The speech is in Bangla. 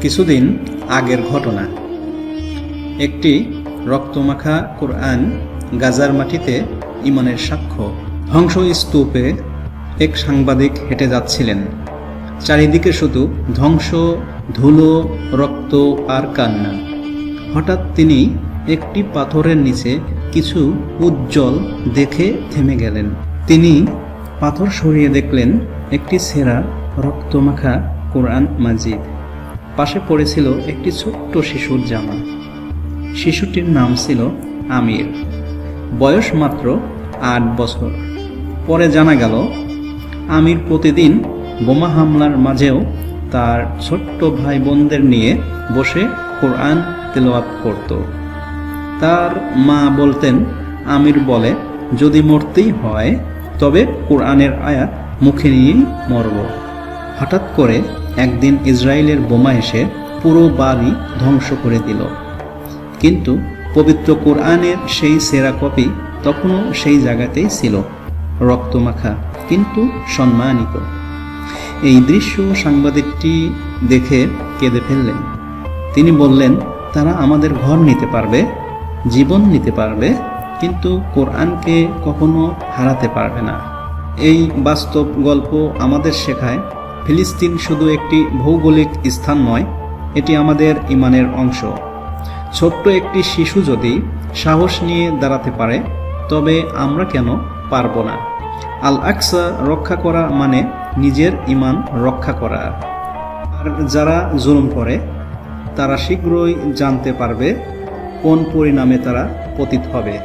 কিছুদিন আগের ঘটনা। একটি রক্তমাখা কোরআন গাজার মাটিতে ইমানের সাক্ষ্য। ধ্বংস স্তূপে এক সাংবাদিক হেঁটে যাচ্ছিলেন। চারিদিকে শুধু ধ্বংস, ধুলো, রক্ত আর কান্না। হঠাৎ তিনি একটি পাথরের নিচে কিছু উজ্জ্বল দেখে থেমে গেলেন। তিনি পাথর সরিয়ে দেখলেন একটি সেরা রক্তমাখা কোরআন মাজিদ। পাশে পড়েছিল একটি ছোট্ট শিশুর জামা। শিশুটির নাম ছিল আমির। বয়স মাত্র আট বছর। পরে জানা গেল, আমির প্রতিদিন বোমা হামলার মাঝেও তার ছোট্ট ভাই বোনদের নিয়ে বসে কোরআন তেলাওয়াত করত। তার মা বলতেন, আমির বলে, যদি মরতেই হয়, তবে কোরআনের আয়াত মুখে নিয়েই মরব। হঠাৎ করে একদিন ইসরায়েলের বোমা এসে পুরো বাড়ি ধ্বংস করে দিল। কিন্তু পবিত্র কোরআনের সেই সেরা কপি তখনও সেই জায়গাতেই ছিল, রক্তমাখা, কিন্তু সম্মানিত। এই দৃশ্য সাংবাদিকটি দেখে কেঁদে ফেললেন। তিনি বললেন, তারা আমাদের ঘর নিতে পারবে, জীবন নিতে পারবে, কিন্তু কোরআনকে কখনো হারাতে পারবে না। এই বাস্তব গল্প আমাদের শেখায় ফিলিস্তিন শুধু একটি ভৌগোলিক স্থান নয়, এটি আমাদের ইমানের অংশ। ছোট্ট একটি শিশু যদি সাহস নিয়ে দাঁড়াতে পারে, তবে আমরা কেন পারব না? আল আকসা রক্ষা করা মানে নিজের ইমান রক্ষা করা। আর যারা জুলুম করে, তারা শীঘ্রই জানতে পারবে কোন পরিণামে তারা পতিত হবে।